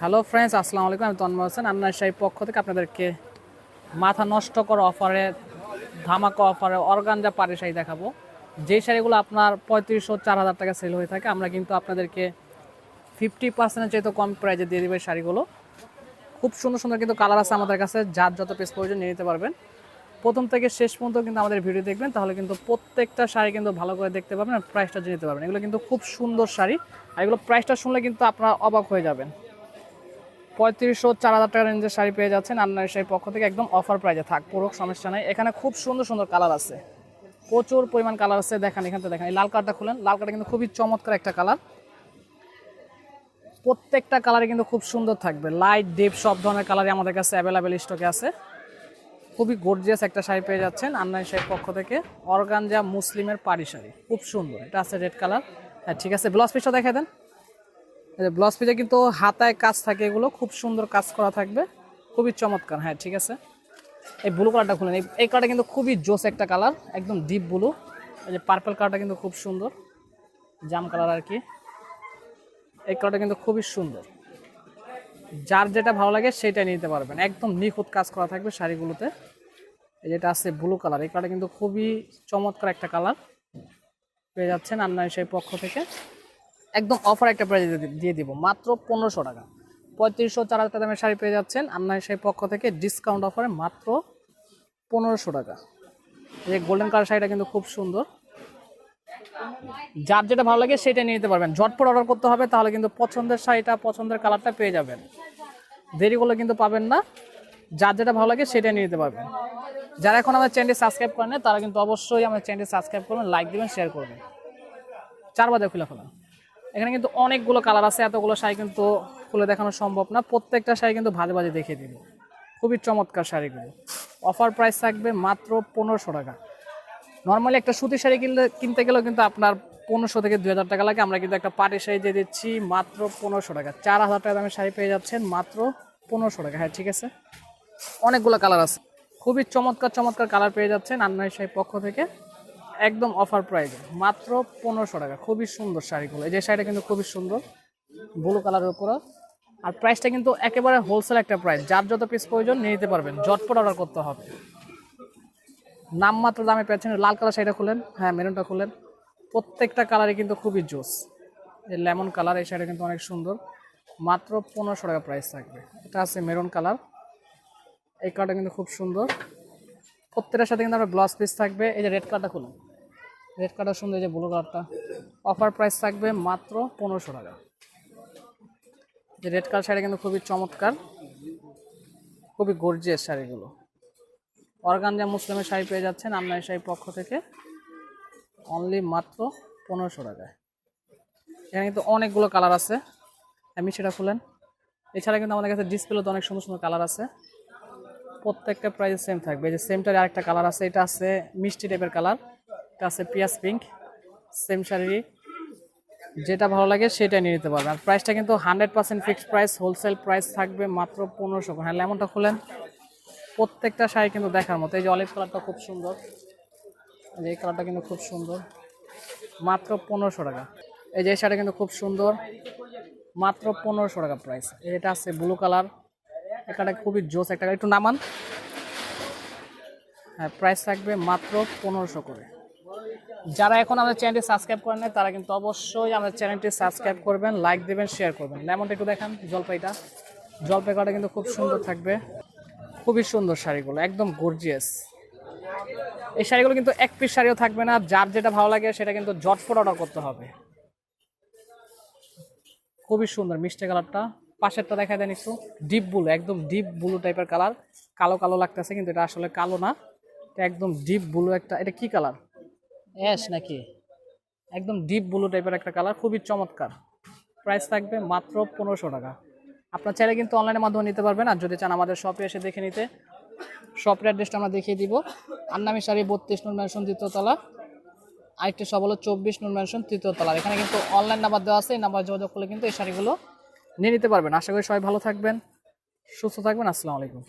Hello friends আসসালামু আলাইকুম। আমি তন্ময় হোসেন। আন্নার শাহী পক্ষ থেকে আপনাদেরকে মাথা নষ্ট করা অফারে, ধামাকা অফারে অর্গানজা পাড়ি শাড়ি দেখাবো। যেই শাড়িগুলো আপনার পঁয়ত্রিশশো চার হাজার টাকা সেল হয়ে থাকে, আমরা কিন্তু আপনাদেরকে ফিফটি পার্সেন্টের চেয়ে কম প্রাইজে দিয়ে দেবে শাড়িগুলো। খুব সুন্দর সুন্দর কিন্তু কালার আছে আমাদের কাছে, যার যত পিস প্রয়োজন নিয়ে নিতে পারবেন। প্রথম থেকে শেষ পর্যন্ত কিন্তু আমাদের ভিডিও দেখবেন, তাহলে কিন্তু প্রত্যেকটা শাড়ি কিন্তু ভালো করে দেখতে পাবেন আর প্রাইসটা জেনে নিতে পারবেন। এগুলো কিন্তু খুব সুন্দর শাড়ি, আর এগুলো প্রাইসটা শুনলে কিন্তু আপনারা অবাক হয়ে যাবেন। পঁয়ত্রিশশো, চার হাজার টাকা রেঞ্জের শাড়ি পেয়ে যাচ্ছেন আন্নার শাড়ির পক্ষ থেকে একদম অফার প্রাইজে থাক পুরো সমস্যা নাই। এখানে খুব সুন্দর সুন্দর কালার আছে। প্রচুর পরিমাণ কালার আছে, দেখেন এখান দেখেন। এই লাল কালারটা খুলেন, লাল কালারটা কিন্তু খুবই চমৎকার একটা কালার প্রত্যেকটা কালারে কিন্তু খুব সুন্দর থাকবে। লাইট ডিপ সব ধরনের কালারই আমাদের কাছে অ্যাভেলেবেল স্টকে আছে। খুবই গর্জিয়াস একটা শাড়ি পেয়ে যাচ্ছেন আন্নাই শাড়ির পক্ষ থেকে। অর্গানজা মুসলিমের পাড়ি শাড়ি, খুব সুন্দর। এটা আছে রেড কালার হ্যাঁ ঠিক আছে ব্লাউজ পিসটা দেখাই দেন। ব্লাউজ পিসে কিন্তু হাতায় কাজ থাকে, এগুলো খুব সুন্দর কাজ করা থাকবে। খুবই চমৎকার হ্যাঁ ঠিক আছে। এই ব্লু কালারটা খুলেন। এই- কালারটা কিন্তু খুবই জোস একটা কালার একদম ডিপ ব্লু এই যে পার্পল কালারটা কিন্তু খুব সুন্দর, জাম কালার আর কি। এই কালারটা কিন্তু খুবই সুন্দর। যার যেটা ভালো লাগে সেটাই নিতে পারবেন। একদম নিখুঁত কাজ করা থাকবে শাড়িগুলোতে। এই যেটা আছে ব্লু কালার এই কালারটা কিন্তু খুবই চমৎকার একটা কালার পেয়ে যাচ্ছেন আপনার সেই পক্ষ থেকে। একদম অফার একটা প্রাইজ দিয়ে দিব, মাত্র পনেরোশো টাকা। পঁয়ত্রিশশো চার হাজার দামের শাড়ি পেয়ে যাচ্ছেন। আপনার সেই পক্ষ থেকে ডিসকাউন্ট অফারে মাত্র পনেরোশো টাকা। এই গোল্ডেন কালার শাড়িটা কিন্তু খুব সুন্দর। যার যেটা ভালো লাগে সেটা নিয়ে নিতে পারবেন। ঝটপট অর্ডার করতে হবে, তাহলে কিন্তু পছন্দের শাড়িটা, পছন্দের কালারটা পেয়ে যাবেন। দেরি করলে কিন্তু পাবেন না। যার যেটা ভালো লাগে সেটা নিয়ে নিতে পারবেন। যারা এখন আমাদের চ্যানেলটি সাবস্ক্রাইব করেন তারা কিন্তু অবশ্যই আমাদের চ্যানেলটি সাবস্ক্রাইব করবেন লাইক দিবেন শেয়ার করবেন। চার বাজে খুলে ফেলাম এখানে কিন্তু অনেকগুলো কালার আছে, এতগুলো শাড়ি কিন্তু খুলে দেখানো সম্ভব না। প্রত্যেকটা শাড়ি কিন্তু ভাজে ভাজে দেখিয়ে দিব। খুবই চমৎকার শাড়িগুলো। অফার প্রাইস থাকবে মাত্র পনেরোশো টাকা। নর্মালি একটা সুতি শাড়ি কিনলে, কিনতে গেলেও কিন্তু আপনার পনেরোশো থেকে দুই হাজার টাকা লাগে। আমরা কিন্তু একটা পাটি শাড়ি দিয়ে দিচ্ছি মাত্র পনেরোশো টাকা। চার হাজার টাকা দামের শাড়ি পেয়ে যাচ্ছেন মাত্র পনেরোশো টাকা। হ্যাঁ ঠিক আছে? অনেকগুলো কালার আছে। খুবই চমৎকার চমৎকার কালার পেয়ে যাচ্ছেন আন্নাই শাড়ির পক্ষ থেকে। একদম অফার প্রাইজে মাত্র পনেরোশো টাকা। খুবই সুন্দর শাড়িগুলো এই যে শাড়িটা কিন্তু খুবই সুন্দর। ব্লু কালারের উপর আর প্রাইসটা কিন্তু একেবারে হোলসেল একটা প্রাইস যার যত পিস প্রয়োজন নিয়ে নিতে পারবেন। ঝটপট অর্ডার করতে হবে। নামমাত্র দামে পেয়েছেন লাল কালার শাড়িটা খুলেন। হ্যাঁ মেরুনটা খুলেন। প্রত্যেকটা কালারই কিন্তু খুবই জোস এই লেমন কালার এই শাড়িটা কিন্তু অনেক সুন্দর। মাত্র পনেরোশো টাকা প্রাইস থাকবে। এটা আছে মেরুন কালার এই কালারটা কিন্তু খুব সুন্দর। প্রত্যেকটার সাথে কিন্তু আপনার ব্লাউজ পিস থাকবে। এই যে রেড কালারটা খুলুন। রেড কালারটা সুন্দর এই যে ব্লু কালারটা অফার প্রাইস থাকবে মাত্র পনেরোশো টাকা। যে রেড কালার শাড়ি কিন্তু খুবই চমৎকার। খুবই গর্জিয়াস শাড়িগুলো। অর্গানজা মুসলিমের শাড়ি পেয়ে যাচ্ছেন আপনার শাড়ির পক্ষ থেকে। অনলি মাত্র পনেরোশো টাকায়। এখানে কিন্তু অনেকগুলো কালার আছে। আমি সেটা খুলেন। এছাড়া কিন্তু আমাদের কাছে ডিসপ্লেতে অনেক সুন্দর সুন্দর কালার আছে। প্রত্যেকটা প্রাইস সেম থাকবে। যে সেমটার আরেকটা কালার আছে, এটা আছে মিষ্টি টাইপের কালার এটা আছে পিয়াজ পিঙ্ক সেম শাড়ি যেটা ভালো লাগে সেটা নিয়ে নিতে পারবেন। আর প্রাইসটা কিন্তু hundred percent fixed price wholesale price থাকবে মাত্র পনেরোশো হ্যাঁ লেমনটা খুলেন। প্রত্যেকটা শাড়ি কিন্তু দেখার মতো। এই যে অলিভ কালারটা খুব সুন্দর। এই কালারটা কিন্তু খুব সুন্দর। মাত্র পনেরোশো টাকা। এই যে শাড়ি কিন্তু খুব সুন্দর। মাত্র পনেরোশো টাকা প্রাইস এটা আছে ব্লু কালার এখানে খুবই জোস একটা একটু নামান। হ্যাঁ প্রাইস থাকবে মাত্র পনেরোশো করে। যারা এখন আমাদের চ্যানেলটি সাবস্ক্রাইব করেন নাই, তারা কিন্তু অবশ্যই আমাদের চ্যানেলটি সাবস্ক্রাইব করবেন লাইক দেবেন শেয়ার করবেন। লেমনটা একটু দেখান জলপাইটা। জলপাই কাটা কিন্তু খুব সুন্দর থাকবে। খুবই সুন্দর শাড়িগুলো একদম গর্জিয়াস এই শাড়িগুলো কিন্তু এক পিস শাড়িও থাকবে না যার যেটা ভালো লাগে সেটা কিন্তু জটফট অর্ডার করতে হবে। খুবই সুন্দর মিষ্টি কালারটা পাশেরটা দেখা দেন একটু ডিপ ব্লু একদম ডিপ ব্লু টাইপের কালার কালো কালো লাগতেছে কিন্তু এটা আসলে কালো না। এটা একদম ডিপ ব্লু একটা এটা কি কালার অ্যাশ নাকি? একদম ডিপ ব্লু টাইপের একটা কালার খুবই চমৎকার। প্রাইস থাকবে মাত্র পনেরোশো টাকা। আপনার চাইলে কিন্তু অনলাইনের মাধ্যমে নিতে পারবেন আর যদি চান আমাদের শপে এসে দেখে নিতে শপের অ্যাড্রেসটা আমরা দেখিয়ে দিব। আন্নামি শাড়ি বত্রিশ নুন ম্যানশন তৃতীয়তলা আরেকটি সব হলো চব্বিশ নুন ম্যানশন তৃতীয়তলা এখানে কিন্তু অনলাইন নাম্বার দেওয়া আছে এই নাম্বার যোগাযোগ করলে কিন্তু এই শাড়িগুলো নিয়ে নিতে পারবেন। আশা করি সবাই ভালো থাকবেন সুস্থ থাকবেন। আসসালামু আলাইকুম।